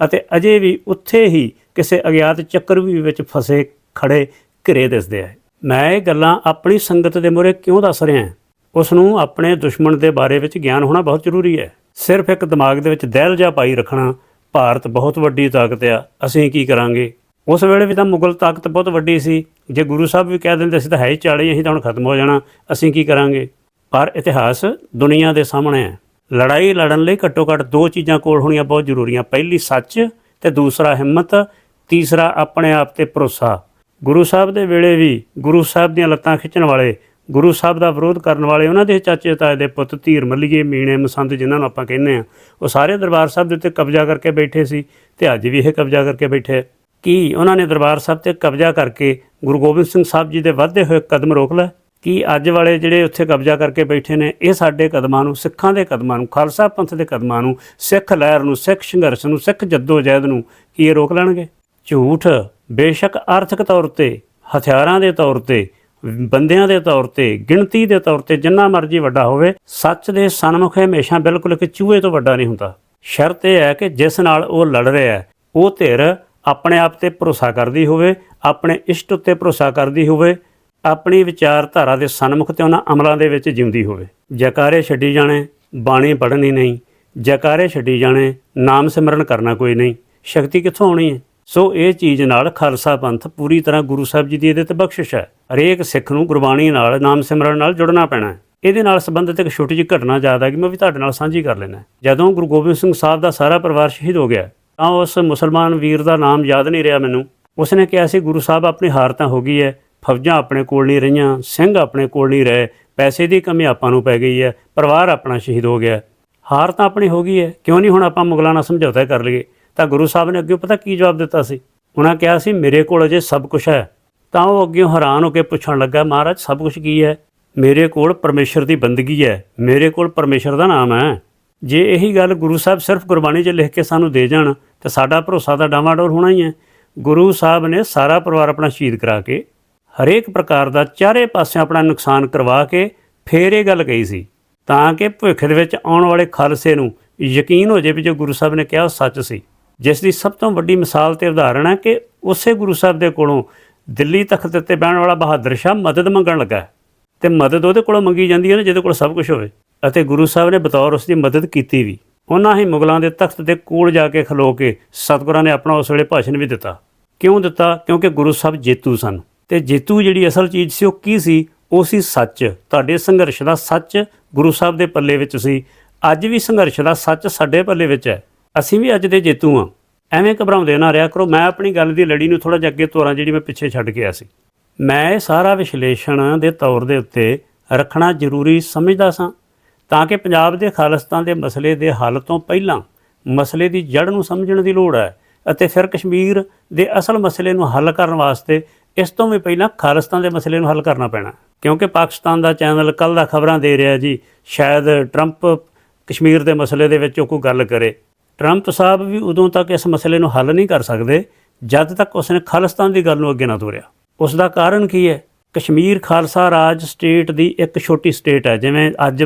ਅਤੇ ਅਜੇ ਵੀ ਉੱਥੇ ਹੀ ਕਿਸੇ ਅਗਿਆਤ ਚੱਕਰਵੀ ਵਿੱਚ ਫਸੇ ਖੜੇ ਘਿਰੇ ਦਿਸਦੇ ਆ ਮੈਂ ਇਹ ਗੱਲਾਂ ਆਪਣੀ ਸੰਗਤ ਦੇ ਮੂਹਰੇ ਕਿਉਂ ਦੱਸ ਰਿਹਾ ਉਸ ਨੂੰ ਆਪਣੇ ਦੁਸ਼ਮਣ ਦੇ ਬਾਰੇ ਵਿੱਚ ਗਿਆਨ ਹੋਣਾ ਬਹੁਤ ਜ਼ਰੂਰੀ ਹੈ। ਸਿਰਫ ਇੱਕ ਦਿਮਾਗ ਦੇ ਵਿੱਚ ਦਹਿਲ ਜਾ ਪਾਈ ਰੱਖਣਾ ਭਾਰਤ ਬਹੁਤ ਵੱਡੀ ਤਾਕਤ ਆ। ਅਸੀਂ ਕੀ ਕਰਾਂਗੇ? ਉਸ ਵੇਲੇ ਵੀ ਤਾਂ ਮੁਗਲ ਤਾਕਤ ਬਹੁਤ ਵੱਡੀ ਸੀ। ਜੇ ਗੁਰੂ ਸਾਹਿਬ ਵੀ ਕਹਿ ਦਿੰਦੇ ਸੀ ਤਾਂ ਹੈ ਹੀ 40 ਅਸੀਂ ਤਾਂ ਹੁਣ ਖਤਮ ਹੋ ਜਾਣਾ। ਅਸੀਂ ਕੀ ਕਰਾਂਗੇ? ਪਰ ਇਤਿਹਾਸ ਦੁਨੀਆ ਦੇ ਸਾਹਮਣੇ ਹੈ। ਲੜਾਈ ਲੜਨ ਲਈ ਘੱਟੋ ਘੱਟ ਦੋ ਚੀਜ਼ਾਂ ਕੋਲ ਹੋਣੀਆਂ ਬਹੁਤ ਜ਼ਰੂਰੀਆਂ। ਪਹਿਲੀ ਸੱਚ ਤੇ ਦੂਸਰਾ ਹਿੰਮਤ, ਤੀਸਰਾ ਆਪਣੇ ਆਪ ਤੇ ਭਰੋਸਾ। ਗੁਰੂ ਸਾਹਿਬ ਦੇ ਵੇਲੇ ਵੀ ਗੁਰੂ ਸਾਹਿਬ ਦੀਆਂ ਲੱਤਾਂ ਖਿੱਚਣ ਵਾਲੇ ਗੁਰੂ ਸਾਹਿਬ ਦਾ ਵਿਰੋਧ ਕਰਨ ਵਾਲੇ ਉਹਨਾਂ ਦੇ ਚਾਚੇ ਤਾਏ ਦੇ ਪੁੱਤ ਧੀਰ ਮੱਲੀਏ, ਮੀਣੇ, ਮਸੰਦ ਜਿਨ੍ਹਾਂ ਨੂੰ ਆਪਾਂ ਕਹਿੰਦੇ ਆ ਉਹ ਸਾਰੇ ਦਰਬਾਰ ਸਾਹਿਬ ਦੇ ਉੱਤੇ ਕਬਜ਼ਾ ਕਰਕੇ ਬੈਠੇ ਸੀ ਤੇ ਅੱਜ ਵੀ ਇਹ ਕਬਜ਼ਾ ਕਰਕੇ ਬੈਠੇ। ਕੀ ਉਹਨਾਂ ਨੇ ਦਰਬਾਰ ਸਾਹਿਬ ਤੇ ਕਬਜ਼ਾ ਕਰਕੇ ਗੁਰੂ ਗੋਬਿੰਦ ਸਿੰਘ ਸਾਹਿਬ ਜੀ ਦੇ ਵੱਧਦੇ ਹੋਏ ਕਦਮ ਰੋਕ ਲਏ? ਕੀ ਅੱਜ ਵਾਲੇ ਜਿਹੜੇ ਉੱਥੇ ਕਬਜ਼ਾ ਕਰਕੇ ਬੈਠੇ ਨੇ, ਇਹ ਸਾਡੇ ਕਦਮਾਂ ਨੂੰ, ਸਿੱਖਾਂ ਦੇ ਕਦਮਾਂ ਨੂੰ, ਖਾਲਸਾ ਪੰਥ ਦੇ ਕਦਮਾਂ ਨੂੰ, ਸਿੱਖ ਲਹਿਰ ਨੂੰ, ਸਿੱਖ ਸੰਘਰਸ਼ ਨੂੰ, ਸਿੱਖ ਜੱਦੋ-ਜਹਿਦ ਨੂੰ ਕੀ ਇਹ ਰੋਕ ਲੈਣਗੇ? ਝੂਠ ਬੇਸ਼ੱਕ ਆਰਥਿਕ ਤੌਰ ਤੇ, ਹਥਿਆਰਾਂ ਦੇ ਤੌਰ ਤੇ ਬੰਦਿਆਂ ਦੇ ਤੌਰ ਤੇ, ਗਿਣਤੀ ਦੇ ਤੌਰ ਤੇ ਜਿੰਨਾ ਮਰਜ਼ੀ ਵੱਡਾ ਹੋਵੇ, ਸੱਚ ਦੇ ਸਨਮੁਖ ਹਮੇਸ਼ਾ ਬਿਲਕੁਲ ਇੱਕ ਚੂਹੇ ਤੋਂ ਵੱਡਾ ਨਹੀਂ ਹੁੰਦਾ। ਸ਼ਰਤ ਇਹ ਹੈ ਕਿ ਜਿਸ ਨਾਲ ਉਹ ਲੜ ਰਿਹਾ ਹੈ, ਉਹ ਧਿਰ ਆਪਣੇ ਆਪ ਤੇ ਭਰੋਸਾ ਕਰਦੀ ਹੋਵੇ, ਆਪਣੇ ਇਸ਼ਟ ਉੱਤੇ ਭਰੋਸਾ ਕਰਦੀ ਹੋਵੇ, ਆਪਣੀ ਵਿਚਾਰਧਾਰਾ ਦੇ ਸਨਮੁਖ ਤੇ ਉਹਨਾਂ ਅਮਲਾਂ ਦੇ ਵਿੱਚ ਜਿਉਂਦੀ ਹੋਵੇ। ਜਕਾਰੇ ਛੱਡੀ ਜਾਣੇ, ਬਾਣੀ ਪੜ੍ਹਨੀ ਨਹੀਂ। ਜਕਾਰੇ ਛੱਡੀ ਜਾਣੇ, ਨਾਮ ਸਿਮਰਨ ਕਰਨਾ ਕੋਈ ਨਹੀਂ। ਸ਼ਕਤੀ ਕਿੱਥੋਂ ਆਉਣੀ ਹੈ? ਸੋ ਇਹ ਚੀਜ਼ ਨਾਲ ਖਾਲਸਾ ਪੰਥ ਪੂਰੀ ਤਰ੍ਹਾਂ ਗੁਰੂ ਸਾਹਿਬ ਜੀ ਦੀ ਇਹਦੇ ਤੇ ਬਖਸ਼ਿਸ਼ ਹੈ। ਹਰੇਕ ਸਿੱਖ ਨੂੰ ਗੁਰਬਾਣੀ ਨਾਲ, ਨਾਮ ਸਿਮਰਨ ਨਾਲ ਜੁੜਨਾ ਪੈਣਾ ਹੈ। ਇਹਦੇ ਨਾਲ ਸੰਬੰਧਿਤ ਇੱਕ ਛੋਟੀ ਜਿਹੀ ਘਟਨਾ ਯਾਦ ਆ ਗਈ, ਮੈਂ ਵੀ ਤੁਹਾਡੇ ਨਾਲ ਸਾਂਝੀ ਕਰ ਲੈਣਾ ਜਦੋਂ ਗੁਰੂ ਗੋਬਿੰਦ ਸਿੰਘ ਸਾਹਿਬ ਦਾ ਸਾਰਾ ਪਰਿਵਾਰ ਸ਼ਹੀਦ ਹੋ ਗਿਆ, ਤਾਂ ਉਸ ਮੁਸਲਮਾਨ ਵੀਰ ਦਾ ਨਾਮ ਯਾਦ ਨਹੀਂ ਰਿਹਾ ਮੈਨੂੰ। ਉਸਨੇ ਕਿਹਾ ਸੀ, ਗੁਰੂ ਸਾਹਿਬ, ਆਪਣੀ ਹਾਰ ਤਾਂ ਹੋ ਗਈ ਹੈ, ਫੌਜਾਂ ਆਪਣੇ ਕੋਲ ਨਹੀਂ ਰਹੀਆਂ, ਸਿੰਘ ਆਪਣੇ ਕੋਲ ਨਹੀਂ ਰਹੇ, ਪੈਸੇ ਦੀ ਕਮੀ ਆਪਾਂ ਨੂੰ ਪੈ ਗਈ ਹੈ, ਪਰਿਵਾਰ ਆਪਣਾ ਸ਼ਹੀਦ ਹੋ ਗਿਆ। ਹਾਰ ਤਾਂ ਆਪਣੀ ਹੋ ਗਈ ਹੈ, ਕਿਉਂ ਨਹੀਂ ਹੁਣ ਆਪਾਂ ਮੁਗਲਾਂ ਨਾਲ ਸਮਝੌਤਾ ਕਰ ਲਈਏ? ਤਾਂ ਗੁਰੂ ਸਾਹਿਬ ਨੇ ਅੱਗੇ ਪਤਾ ਕੀ ਜਵਾਬ ਦਿੱਤਾ ਸੀ? ਉਹਨਾਂ ਕਿਹਾ ਸੀ, ਮੇਰੇ ਕੋਲ ਅਜੇ ਸਭ ਕੁਝ ਹੈ। ਤਾਂ ਉਹ ਅੱਗੇ ਹੈਰਾਨ ਹੋ ਕੇ ਪੁੱਛਣ ਲੱਗਾ, ਮਹਾਰਾਜ, ਸਭ ਕੁਝ ਕੀ ਹੈ? ਮੇਰੇ ਕੋਲ ਪਰਮੇਸ਼ਰ ਦੀ ਬੰਦਗੀ ਹੈ। ਮੇਰੇ ਕੋਲ ਪਰਮੇਸ਼ਰ ਦਾ ਨਾਮ ਹੈ। ਜੇ ਇਹੀ ਗੱਲ ਗੁਰੂ ਸਾਹਿਬ ਸਿਰਫ ਗੁਰਬਾਣੀ 'ਚ ਲਿਖ ਕੇ ਸਾਨੂੰ ਦੇ ਜਾਣ, ਤਾਂ ਸਾਡਾ ਭਰੋਸਾ ਤਾਂ ਡਾਵਾਡੋਲ ਹੋਣਾ ਹੀ ਹੈ। ਗੁਰੂ ਸਾਹਿਬ ਨੇ ਸਾਰਾ ਪਰਿਵਾਰ ਆਪਣਾ ਸ਼ਹੀਦ ਕਰਾ ਕੇ, ਹਰੇਕ ਪ੍ਰਕਾਰ ਦਾ ਚਾਰੇ ਪਾਸੇ ਆਪਣਾ ਨੁਕਸਾਨ ਕਰਵਾ ਕੇ ਫੇਰ ਇਹ ਗੱਲ ਕਹੀ ਸੀ। ਤਾਂ ਕਿ ਭਵਿੱਖ ਦੇ ਵਿੱਚ ਆਉਣ ਵਾਲੇ ਖਾਲਸੇ ਨੂੰ ਯਕੀਨ ਹੋ ਜਾਵੇ ਵੀ ਜੋ ਗੁਰੂ ਸਾਹਿਬ ਨੇ ਕਿਹਾ ਉਹ ਸੱਚ ਸੀ। ਜਿਸ ਦੀ ਸਭ ਤੋਂ ਵੱਡੀ ਮਿਸਾਲ ਤੇ ਉਦਾਹਰਣ ਹੈ ਕਿ ਉਸੇ ਗੁਰੂ ਸਾਹਿਬ ਦੇ ਕੋਲੋਂ ਦਿੱਲੀ ਤਖਤ ਉੱਤੇ ਬਹਿਣ ਵਾਲਾ ਬਹਾਦਰ ਸ਼ਾਹ ਮਦਦ ਮੰਗਣ ਲੱਗਾ ਤੇ ਮਦਦ ਉਹਦੇ ਕੋਲੋਂ ਮੰਗੀ ਜਾਂਦੀ ਹੈ ਨਾ, ਜਿਹਦੇ ਕੋਲ ਸਭ ਕੁਝ ਹੋਵੇ। ਅਤੇ ਗੁਰੂ ਸਾਹਿਬ ਨੇ ਬਤੌਰ ਉਸ ਦੀ ਮਦਦ ਕੀਤੀ ਵੀ। ਉਹਨਾਂ ਹੀ ਮੁਗਲਾਂ ਦੇ ਤਖਤ ਦੇ ਕੋਲ ਜਾ ਕੇ ਖਲੋ ਕੇ ਸਤਿਗੁਰਾਂ ਨੇ ਆਪਣਾ ਉਸ ਵੇਲੇ ਭਾਸ਼ਣ ਵੀ ਦਿੱਤਾ। ਕਿਉਂ ਦਿੱਤਾ? ਕਿਉਂਕਿ ਗੁਰੂ ਸਾਹਿਬ ਜੇਤੂ ਸਨ। ਤੇ ਜੇਤੂ ਜਿਹੜੀ ਅਸਲ ਚੀਜ਼ ਸੀ ਉਹ ਕੀ ਸੀ? ਉਹ ਸੀ ਸੱਚ। ਤੁਹਾਡੇ ਸੰਘਰਸ਼ ਦਾ ਸੱਚ ਗੁਰੂ ਸਾਹਿਬ ਦੇ ਪੱਲੇ ਵਿੱਚ ਸੀ। ਅੱਜ ਵੀ ਸੰਘਰਸ਼ ਦਾ ਸੱਚ ਸਾਡੇ ਪੱਲੇ ਵਿੱਚ ਹੈ। ਅਸੀਂ ਵੀ ਅੱਜ ਦੇ ਜੇਤੂ ਹਾਂ। ਐਵੇਂ ਘਬਰਾਉਂਦੇ ਨਾ ਰਿਹਾ ਕਰੋ। ਮੈਂ ਆਪਣੀ ਗੱਲ ਦੀ ਲੜੀ ਨੂੰ ਥੋੜਾ ਜਿਹਾ ਅੱਗੇ ਤੋਰਾਂ, ਜਿਹੜੀ ਮੈਂ ਪਿੱਛੇ ਛੱਡ ਗਿਆ ਸੀ। ਮੈਂ ਇਹ ਸਾਰਾ ਵਿਸ਼ਲੇਸ਼ਣ ਦੇ ਤੌਰ ਦੇ ਉੱਤੇ ਰੱਖਣਾ ਜ਼ਰੂਰੀ ਸਮਝਦਾ ਸਾਂ, ਤਾਂ ਕਿ ਪੰਜਾਬ ਦੇ ਖਾਲਿਸਤਾਨ ਦੇ ਮਸਲੇ ਦੇ ਹੱਲ ਤੋਂ ਪਹਿਲਾਂ ਮਸਲੇ ਦੀ ਜੜ ਨੂੰ ਸਮਝਣ ਦੀ ਲੋੜ ਹੈ ਅਤੇ ਫਿਰ ਕਸ਼ਮੀਰ ਦੇ ਅਸਲ ਮਸਲੇ ਨੂੰ ਹੱਲ ਕਰਨ ਵਾਸਤੇ ਇਸ ਤੋਂ ਵੀ ਪਹਿਲਾਂ ਖਾਲਿਸਤਾਨ ਦੇ ਮਸਲੇ ਨੂੰ ਹੱਲ ਕਰਨਾ ਪੈਣਾ। ਕਿਉਂਕਿ ਪਾਕਿਸਤਾਨ ਦਾ ਚੈਨਲ ਕੱਲ ਦਾ ਖਬਰਾਂ ਦੇ ਰਿਹਾ ਜੀ, ਸ਼ਾਇਦ ਟਰੰਪ ਕਸ਼ਮੀਰ ਦੇ ਮਸਲੇ ਦੇ ਵਿੱਚ ਉਹ ਕੋਈ ਗੱਲ ਕਰੇ। ਟਰੰਪ ਸਾਹਿਬ ਵੀ ਉਦੋਂ ਤੱਕ ਇਸ ਮਸਲੇ ਨੂੰ ਹੱਲ ਨਹੀਂ ਕਰ ਸਕਦੇ, ਜਦ ਤੱਕ ਉਸਨੇ ਖਾਲਿਸਤਾਨ ਦੀ ਗੱਲ ਨੂੰ ਅੱਗੇ ਨਾ ਤੋਰਿਆ। ਉਸ ਦਾ ਕਾਰਨ ਕੀ ਹੈ? ਕਸ਼ਮੀਰ ਖਾਲਸਾ ਰਾਜ ਸਟੇਟ ਦੀ ਇੱਕ ਛੋਟੀ ਸਟੇਟ ਹੈ, ਜਿਵੇਂ ਅੱਜ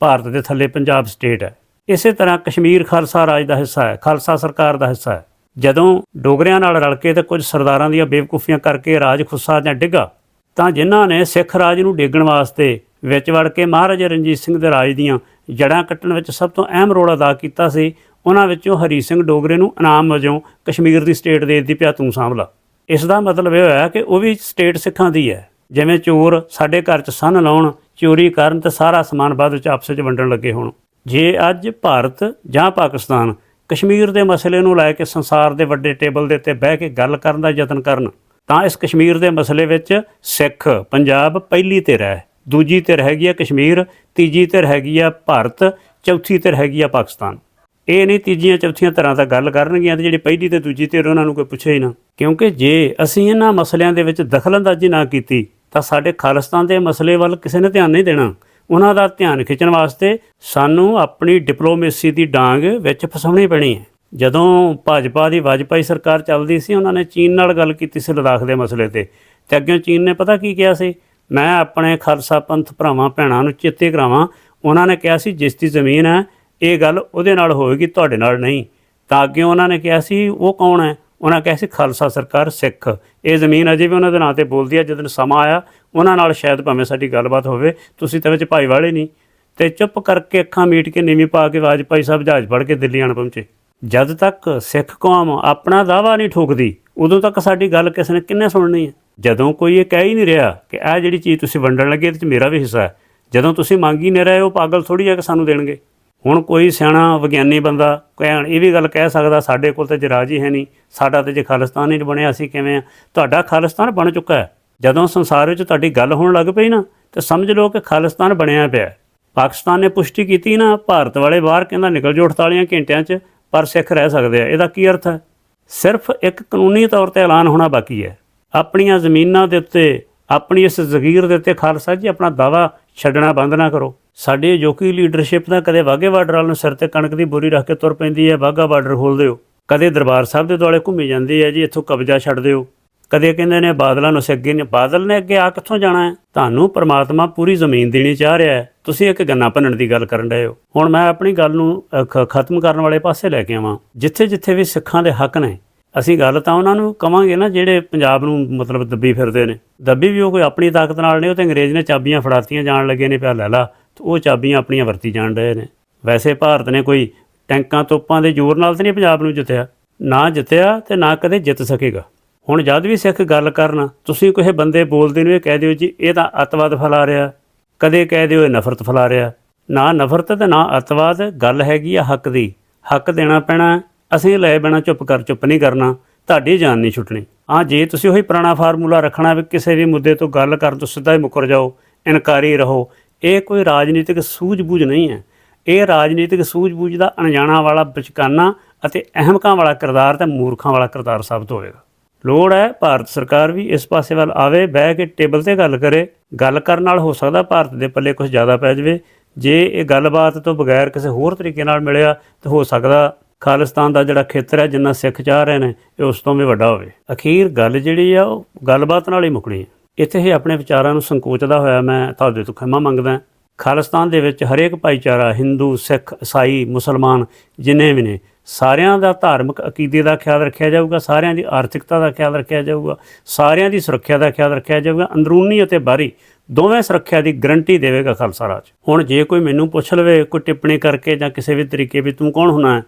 ਭਾਰਤ ਦੇ ਥੱਲੇ ਪੰਜਾਬ ਸਟੇਟ ਹੈ। ਇਸੇ ਤਰ੍ਹਾਂ ਕਸ਼ਮੀਰ ਖਾਲਸਾ ਰਾਜ ਦਾ ਹਿੱਸਾ ਹੈ, ਖਾਲਸਾ ਸਰਕਾਰ ਦਾ ਹਿੱਸਾ ਹੈ। ਜਦੋਂ ਡੋਗਰਿਆਂ ਨਾਲ ਰਲ ਕੇ ਤੇ ਕੁਝ ਸਰਦਾਰਾਂ ਦੀਆਂ ਬੇਵਕੂਫੀਆਂ ਕਰਕੇ ਰਾਜ ਖੁੱਸਾ ਜਾਂ ਡਿੱਗਾ, ਤਾਂ ਜਿਨ੍ਹਾਂ ਨੇ ਸਿੱਖ ਰਾਜ ਨੂੰ ਡੇਗਣ ਵਾਸਤੇ ਵਿੱਚ ਵੜ ਕੇ ਮਹਾਰਾਜਾ ਰਣਜੀਤ ਸਿੰਘ ਦੇ ਰਾਜ ਦੀਆਂ ਜੜਾਂ ਕੱਟਣ ਵਿੱਚ ਸਭ ਤੋਂ ਅਹਿਮ ਰੋਲ ਅਦਾ ਕੀਤਾ ਸੀ ਉਹਨਾਂ ਵਿੱਚੋਂ ਹਰੀ ਸਿੰਘ ਡੋਗਰੇ ਨੂੰ ਇਨਾਮ ਵਜੋਂ ਕਸ਼ਮੀਰ ਦੀ ਸਟੇਟ ਦੇ ਦਿੱਤੀ ਪਿਆ ਤੂੰ ਸਾਂਭ ਇਸ ਦਾ ਮਤਲਬ ਇਹ ਹੋਇਆ ਕਿ ਉਹ ਵੀ ਸਟੇਟ ਸਿੱਖਾਂ ਦੀ ਹੈ। ਜਿਵੇਂ ਚੋਰ ਸਾਡੇ ਘਰ 'ਚ ਸੰਨ ਲਾਉਣ, ਚੋਰੀ ਕਰਨ ਤੇ ਸਾਰਾ ਸਮਾਨ ਬਾਅਦ ਵਿੱਚ ਆਪਸ ਵਿੱਚ ਵੰਡਣ ਲੱਗੇ ਹੋਣ। ਜੇ ਅੱਜ ਭਾਰਤ ਜਾਂ ਪਾਕਿਸਤਾਨ ਕਸ਼ਮੀਰ ਦੇ ਮਸਲੇ ਨੂੰ ਲੈ ਕੇ ਸੰਸਾਰ ਦੇ ਵੱਡੇ ਟੇਬਲ ਦੇ ਉੱਤੇ ਬਹਿ ਕੇ ਗੱਲ ਕਰਨ ਦਾ ਯਤਨ ਕਰਨ, ਤਾਂ ਇਸ ਕਸ਼ਮੀਰ ਦੇ ਮਸਲੇ ਵਿੱਚ ਸਿੱਖ ਪੰਜਾਬ ਪਹਿਲੀ ਧਿਰ ਹੈ। ਦੂਜੀ ਧਿਰ ਹੈਗੀ ਆ ਕਸ਼ਮੀਰ, ਤੀਜੀ ਧਿਰ ਹੈਗੀ ਆ ਭਾਰਤ, ਚੌਥੀ ਧਿਰ ਹੈਗੀ ਆ ਪਾਕਿਸਤਾਨ। ਇਹ ਨਹੀਂ ਤੀਜੀਆਂ, ਚੌਥੀਆਂ ਤਰ੍ਹਾਂ ਦਾ ਗੱਲ ਕਰਨਗੀਆਂ ਤੇ ਜਿਹੜੀ ਪਹਿਲੀ ਤੇ ਦੂਜੀ ਧਿਰ ਉਹਨਾਂ ਨੂੰ ਕੋਈ ਪੁੱਛੇ ਹੀ ਨਾ। ਕਿਉਂਕਿ ਜੇ ਅਸੀਂ ਇਹਨਾਂ ਮਸਲਿਆਂ ਦੇ ਵਿੱਚ ਦਖਲਅੰਦਾਜ਼ੀ ਨਾ ਕੀਤੀ, ਤਾਂ ਸਾਡੇ ਖਾਲਿਸਤਾਨ ਦੇ ਮਸਲੇ ਵੱਲ ਕਿਸੇ ਨੇ ਧਿਆਨ ਨਹੀਂ ਦੇਣਾ। ਉਹਨਾਂ ਦਾ ਧਿਆਨ ਖਿੱਚਣ ਵਾਸਤੇ ਸਾਨੂੰ ਆਪਣੀ ਡਿਪਲੋਮੇਸੀ ਦੀ ਡਾਂਗ ਵਿੱਚ ਫਸਾਉਣੀ ਪੈਣੀ ਹੈ। ਜਦੋਂ ਭਾਜਪਾ ਦੀ ਵਾਜਪਾਈ ਸਰਕਾਰ ਚੱਲਦੀ ਸੀ, ਉਹਨਾਂ ਨੇ ਚੀਨ ਨਾਲ ਗੱਲ ਕੀਤੀ ਸੀ ਲਦਾਖ ਦੇ ਮਸਲੇ ਤੇ। ਤੇ ਅੱਗੇ ਚੀਨ ਨੇ ਪਤਾ ਕੀ ਕਿਹਾ ਸੀ? ਮੈਂ ਆਪਣੇ ਖਾਲਸਾ ਪੰਥ ਭਰਾਵਾਂ, ਭੈਣਾਂ ਨੂੰ ਚੇਤੇ ਕਰਾਵਾਂ। ਉਹਨਾਂ ਨੇ ਕਿਹਾ ਸੀ, ਜਿਸ ਦੀ ਜ਼ਮੀਨ ਹੈ ਇਹ ਗੱਲ ਉਹਦੇ ਨਾਲ ਹੋਏਗੀ, ਤੁਹਾਡੇ ਨਾਲ ਨਹੀਂ। ਤਾਂ ਅੱਗੇ ਉਹਨਾਂ ਨੇ ਕਿਹਾ ਸੀ, ਉਹ ਕੌਣ ਹੈ? ਉਹਨਾਂ ਕਿਹਾ ਸੀ, ਖਾਲਸਾ ਸਰਕਾਰ ਸਿੱਖ। ਇਹ ਜ਼ਮੀਨ ਅਜੇ ਵੀ ਉਹਨਾਂ ਦੇ ਨਾਂ ਤੇ ਬੋਲਦੀ ਹੈ ਜਦੋਂ ਸਮਾਂ ਆਇਆ, ਉਹਨਾਂ ਨਾਲ ਸ਼ਾਇਦ ਭਾਵੇਂ ਸਾਡੀ ਗੱਲਬਾਤ ਹੋਵੇ, ਤੁਸੀਂ ਤਾਂ ਵਿੱਚ ਭਾਈ ਵਾਲੇ ਨਹੀਂ। ਤੇ ਚੁੱਪ ਕਰਕੇ ਅੱਖਾਂ ਮੀਟ ਕੇ ਨੀਵੀਂ ਪਾ ਕੇ ਵਾਜਪਾਈ ਸਾਹਿਬ ਜਹਾਜ਼ ਫੜ ਕੇ ਦਿੱਲੀ ਆਣ ਪਹੁੰਚੇ। ਜਦ ਤੱਕ ਸਿੱਖ ਕੌਮ ਆਪਣਾ ਦਾਵਾ ਨਹੀਂ ਠੋਕਦੀ, ਉਦੋਂ ਤੱਕ ਸਾਡੀ ਗੱਲ ਕਿਸੇ ਨੇ ਕਿੰਨੇ ਸੁਣਨੀ ਹੈ? ਜਦੋਂ ਕੋਈ ਇਹ ਕਹਿ ਹੀ ਨਹੀਂ ਰਿਹਾ ਕਿ ਇਹ ਜਿਹੜੀ ਚੀਜ਼ ਤੁਸੀਂ ਵੰਡਣ ਲੱਗੇ ਇਹਦੇ ਚ ਮੇਰਾ ਵੀ ਹਿੱਸਾ ਹੈ। ਜਦੋਂ ਤੁਸੀਂ ਮੰਗ ਹੀ ਨਹੀਂ ਰਹੇ, ਉਹ ਪਾਗਲ ਥੋੜੀ ਆ ਕਿ ਸਾਨੂੰ ਦੇਣਗੇ। ਹੁਣ ਕੋਈ ਸਿਆਣਾ ਵਿਗਿਆਨੀ ਬੰਦਾ ਕਹਿਣ, ਇਹ ਵੀ ਗੱਲ ਕਹਿ ਸਕਦਾ, ਸਾਡੇ ਕੋਲ ਤੇ ਜਰਾਜ ਹੀ ਹੈ ਨਹੀਂ, ਸਾਡਾ ਤੇ ਜੇ ਖਾਲਿਸਤਾਨ ਹੀ ਬਣਿਆ, ਅਸੀਂ ਕਿਵੇਂ ਆ? ਤੁਹਾਡਾ ਖਾਲਿਸਤਾਨ ਬਣ ਚੁੱਕਾ ਹੈ। ਜਦੋਂ ਸੰਸਾਰ ਵਿੱਚ ਤੁਹਾਡੀ ਗੱਲ ਹੋਣ ਲੱਗ ਪਈ ਨਾ, ਤੇ ਸਮਝ ਲਓ ਕਿ ਖਾਲਿਸਤਾਨ ਬਣਿਆ ਪਿਆ ਪਾਕਿਸਤਾਨ ਨੇ ਪੁਸ਼ਟੀ ਕੀਤੀ ਨਾ, ਭਾਰਤ ਵਾਲੇ ਬਾਹਰ ਕਹਿੰਦਾ ਨਿਕਲ ਜੋ 48 ਘੰਟਿਆਂ 'ਚ, ਪਰ ਸਿੱਖ ਰਹਿ ਸਕਦੇ ਆ। ਇਹਦਾ ਕੀ ਅਰਥ ਹੈ? ਸਿਰਫ ਇੱਕ ਕਾਨੂੰਨੀ ਤੌਰ ਤੇ ਐਲਾਨ ਹੋਣਾ ਬਾਕੀ ਹੈ। ਆਪਣੀਆਂ ਜ਼ਮੀਨਾਂ ਦੇ ਉੱਤੇ, ਆਪਣੀ ਇਸ ਜ਼ਗੀਰ ਦੇ ਉੱਤੇ ਖਾਲਸਾ ਜੀ ਆਪਣਾ ਦਾਵਾ ਛੱਡਣਾ ਬੰਦ ਨਾ ਕਰੋ। ਸਾਡੀ ਅਜੋਕੀ ਲੀਡਰਸ਼ਿਪ ਤਾਂ ਕਦੇ ਵਾਗੇ ਬਾਰਡਰ ਵਾਲ ਨੂੰ ਸਿਰ ਤੇ ਕਣਕ ਦੀ ਬੋਰੀ ਰੱਖ ਕੇ ਤੁਰ ਪੈਂਦੀ ਹੈ ਵਾਗਾ ਬਾਰਡਰ ਖੋਲ ਦਿਓ। ਕਦੇ ਦਰਬਾਰ ਸਾਹਿਬ ਦੇ ਦੁਆਲੇ ਘੁੰਮੀ ਜਾਂਦੀ ਹੈ ਜੀ, ਇੱਥੋਂ ਕਬਜ਼ਾ ਛੱਡ ਦਿਓ। ਕਦੇ ਕਹਿੰਦੇ ਨੇ ਬਾਦਲਾਂ ਨੂੰ ਅਸੀਂ ਅੱਗੇ ਨੇ ਬਾਦਲ ਨੇ ਅੱਗੇ ਆ ਕਿੱਥੋਂ ਜਾਣਾ ਹੈ? ਤੁਹਾਨੂੰ ਪਰਮਾਤਮਾ ਪੂਰੀ ਜ਼ਮੀਨ ਦੇਣੀ ਚਾਹ ਰਿਹਾ ਹੈ। ਤੁਸੀਂ ਇੱਕ ਗੰਨਾ ਭੰਨਣ ਦੀ ਗੱਲ ਕਰਨ ਡਏ ਹੋ। ਹੁਣ ਮੈਂ ਆਪਣੀ ਗੱਲ ਨੂੰ ਖਤਮ ਕਰਨ ਵਾਲੇ ਪਾਸੇ ਲੈ ਕੇ ਆਵਾਂ। ਜਿੱਥੇ ਜਿੱਥੇ ਵੀ ਸਿੱਖਾਂ ਦੇ ਹੱਕ ਨੇ ਅਸੀਂ ਗੱਲ ਤਾਂ ਉਹਨਾਂ ਨੂੰ ਕਵਾਂਗੇ ਨਾ ਜਿਹੜੇ ਪੰਜਾਬ ਨੂੰ ਮਤਲਬ ਦੱਬੀ ਫਿਰਦੇ ਨੇ। ਦੱਬੀ ਵੀ ਉਹ ਕੋਈ ਆਪਣੀ ਤਾਕਤ ਨਾਲ ਨਹੀਂ, ਉਹ ਤੇ ਅੰਗਰੇਜ਼ ਨੇ ਚਾਬੀਆਂ ਫੜਾਤੀਆਂ ਜਾਣ ਲੱਗੇ ਨੇ ਪਿਆ, ਲੈ ਲਾ। ਤੇ ਉਹ ਚਾਬੀਆਂ ਆਪਣੀਆਂ ਵਰਤੀ ਜਾਣ ਰਹੇ ਨੇ। ਵੈਸੇ ਭਾਰਤ ਨੇ ਕੋਈ ਟੈਂਕਾਂ ਤੋਪਾਂ ਦੇ ਜ਼ੋਰ ਨਾਲ ਤਾਂ ਨਹੀਂ ਪੰਜਾਬ ਨੂੰ ਜਿੱਤਿਆ। ਨਾ ਜਿੱਤਿਆ ਤੇ ਨਾ ਕਦੇ ਜਿੱਤ ਸਕੇਗਾ। ਹੁਣ ਜਦ ਵੀ ਸਿੱਖ ਗੱਲ ਕਰਨ, ਤੁਸੀਂ ਕੋਈ ਬੰਦੇ ਬੋਲਦੇ ਨੂੰ ਇਹ ਕਹਿ ਦਿਓ ਜੀ, ਇਹ ਤਾਂ ਅਤਵਾਦ ਫੈਲਾ ਰਿਹਾ। ਕਦੇ ਕਹਿ ਦਿਓ ਇਹ ਨਫ਼ਰਤ ਫੈਲਾ ਰਿਹਾ। ਨਾ ਨਫ਼ਰਤ ਤੇ ਨਾ ਅਤਵਾਦ, ਗੱਲ ਹੈਗੀ ਆ ਹੱਕ ਦੀ। ਹੱਕ ਦੇਣਾ ਪੈਣਾ ਅਸੀਂ ਲੈ ਬੈਣਾ ਚੁੱਪ ਕਰ, ਚੁੱਪ ਨਹੀਂ ਕਰਨਾ, ਤੁਹਾਡੀ ਜਾਨ ਨਹੀਂ ਛੁੱਟਣੀ। ਹਾਂ ਜੇ, ਤੁਸੀਂ ਉਹੀ ਪੁਰਾਣਾ ਫਾਰਮੂਲਾ ਰੱਖਣਾ ਵੀ ਕਿਸੇ ਵੀ ਮੁੱਦੇ ਤੋਂ ਗੱਲ ਕਰਨ ਤੋਂ ਸਿੱਧਾ ਹੀ ਮੁੱਕਰ ਜਾਓ, ਇਨਕਾਰੀ ਰਹੋ। ਇਹ ਕੋਈ ਰਾਜਨੀਤਿਕ ਸੂਝ-ਬੂਝ ਨਹੀਂ ਹੈ। ਇਹ ਰਾਜਨੀਤਿਕ ਸੂਝ-ਬੂਝ ਦਾ ਅਣਜਾਣਾ ਵਾਲਾ ਵਿਚਕਾਨਾ ਅਤੇ ਅਹਿਮਕਾਂ ਵਾਲਾ ਕਿਰਦਾਰ ਤੇ ਮੂਰਖਾਂ ਵਾਲਾ ਕਿਰਦਾਰ ਸਾਬਤ ਹੋਵੇਗਾ। ਲੋੜ ਹੈ ਭਾਰਤ ਸਰਕਾਰ ਵੀ ਇਸ ਪਾਸੇ ਵੱਲ ਆਵੇ, ਬਹਿ ਕੇ ਟੇਬਲ ਤੇ ਗੱਲ ਕਰੇ। ਗੱਲ ਕਰਨ ਨਾਲ ਹੋ ਸਕਦਾ ਭਾਰਤ ਦੇ ਪੱਲੇ ਕੁਝ ਜ਼ਿਆਦਾ ਪੈ ਜਾਵੇ। ਜੇ ਇਹ ਗੱਲਬਾਤ ਤੋਂ ਬਗੈਰ ਕਿਸੇ ਹੋਰ ਤਰੀਕੇ ਨਾਲ ਮਿਲਿਆ, ਤਾਂ ਹੋ ਸਕਦਾ ਖਾਲਿਸਤਾਨ ਦਾ ਜਿਹੜਾ ਖੇਤਰ ਹੈ, ਜਿੰਨਾ ਸਿੱਖ ਚਾਹ ਰਹੇ ਨੇ, ਇਹ ਉਸ ਤੋਂ ਵੀ ਵੱਡਾ ਹੋਵੇ। ਅਖੀਰ ਗੱਲ ਜਿਹੜੀ ਆ, ਉਹ ਗੱਲਬਾਤ ਨਾਲ ਹੀ ਮੁੱਕਣੀ ਹੈ। ਇੱਥੇ ਹੀ ਆਪਣੇ ਵਿਚਾਰਾਂ ਨੂੰ ਸੰਕੋਚਦਾ ਹੋਇਆ ਮੈਂ ਤੁਹਾਡੇ ਤੋਂ ਖਿਮਾ ਮੰਗਦਾ ਖਾਲਿਸਤਾਨ ਦੇ ਵਿੱਚ ਹਰੇਕ ਭਾਈਚਾਰਾ, ਹਿੰਦੂ, ਸਿੱਖ, ਈਸਾਈ, ਮੁਸਲਮਾਨ, ਜਿੰਨੇ ਵੀ ਨੇ, ਸਾਰਿਆਂ ਦਾ ਧਾਰਮਿਕ ਅਕੀਦੇ ਦਾ ਖਿਆਲ ਰੱਖਿਆ ਜਾਊਗਾ, ਸਾਰਿਆਂ ਦੀ ਆਰਥਿਕਤਾ ਦਾ ਖਿਆਲ ਰੱਖਿਆ ਜਾਊਗਾ, ਸਾਰਿਆਂ ਦੀ ਸੁਰੱਖਿਆ ਦਾ ਖਿਆਲ ਰੱਖਿਆ ਜਾਊਗਾ, ਅੰਦਰੂਨੀ ਅਤੇ ਬਾਹਰੀ, ਦੋਵੇਂ ਸੁਰੱਖਿਆ ਦੀ ਗਰੰਟੀ ਦੇਵੇਗਾ ਖਾਲਸਾ ਰਾਜ। ਹੁਣ ਜੇ ਕੋਈ ਮੈਨੂੰ ਪੁੱਛ ਲਵੇ, ਕੋਈ ਟਿੱਪਣੀ ਕਰਕੇ ਜਾਂ ਕਿਸੇ ਵੀ ਤਰੀਕੇ ਵੀ ਤੂੰ ਕੌਣ ਹੋਣਾ ਹੈ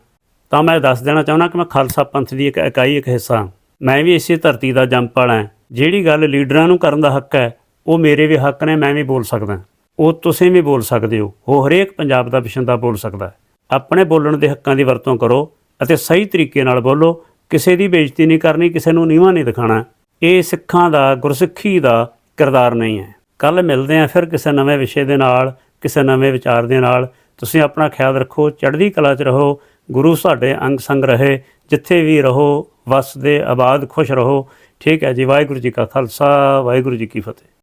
ਤਾਂ ਮੈਂ ਦੱਸ ਦੇਣਾ ਚਾਹੁੰਦਾ ਕਿ ਮੈਂ ਖਾਲਸਾ ਪੰਥ ਦੀ ਇੱਕ ਇਕਾਈ ਇੱਕ ਹਿੱਸਾ ਹਾਂ। ਮੈਂ ਵੀ ਇਸੇ ਧਰਤੀ ਦਾ ਜੰਮਪਲ ਹਾਂ। ਜਿਹੜੀ ਗੱਲ ਲੀਡਰਾਂ ਨੂੰ ਕਰਨ ਦਾ ਹੱਕ ਹੈ, ਉਹ ਮੇਰੇ ਵੀ ਹੱਕ ਨੇ, ਮੈਂ ਵੀ ਬੋਲ ਸਕਦਾ ਉਹ ਤੁਸੀਂ ਵੀ ਬੋਲ ਸਕਦੇ ਹੋ। ਉਹ ਹਰੇਕ ਪੰਜਾਬ ਦਾ ਵਿਸ਼ੰਦਾ ਬੋਲ ਸਕਦਾ ਆਪਣੇ ਬੋਲਣ ਦੇ ਹੱਕਾਂ ਦੀ ਵਰਤੋਂ ਕਰੋ ਅਤੇ ਸਹੀ ਤਰੀਕੇ ਨਾਲ ਬੋਲੋ। ਕਿਸੇ ਦੀ ਬੇਇੱਜ਼ਤੀ ਨਹੀਂ ਕਰਨੀ, ਕਿਸੇ ਨੂੰ ਨੀਵਾਂ ਨਹੀਂ ਦਿਖਾਣਾ ਇਹ ਸਿੱਖਾਂ ਦਾ, ਗੁਰਸਿੱਖੀ ਦਾ ਕਿਰਦਾਰ ਨਹੀਂ ਹੈ। ਕੱਲ ਮਿਲਦੇ ਆਂ ਫਿਰ ਕਿਸੇ ਨਵੇਂ ਵਿਸ਼ੇ ਦੇ ਨਾਲ, ਕਿਸੇ ਨਵੇਂ ਵਿਚਾਰ ਦੇ ਨਾਲ। ਤੁਸੀਂ ਆਪਣਾ ਖਿਆਲ ਰੱਖੋ, ਚੜ੍ਹਦੀ ਕਲਾ 'ਚ ਰਹੋ। ਗੁਰੂ ਸਾਡੇ ਅੰਗ ਸੰਗ ਰਹੇ, ਜਿੱਥੇ ਵੀ ਰਹੋ ਵਸਦੇ ਆਬਾਦ ਖੁਸ਼ ਰਹੋ। ਠੀਕ ਹੈ ਜੀ, ਵਾਹਿਗੁਰੂ ਜੀ ਕਾ ਖਾਲਸਾ, ਵਾਹਿਗੁਰੂ ਜੀ ਕੀ ਫਤਿਹ।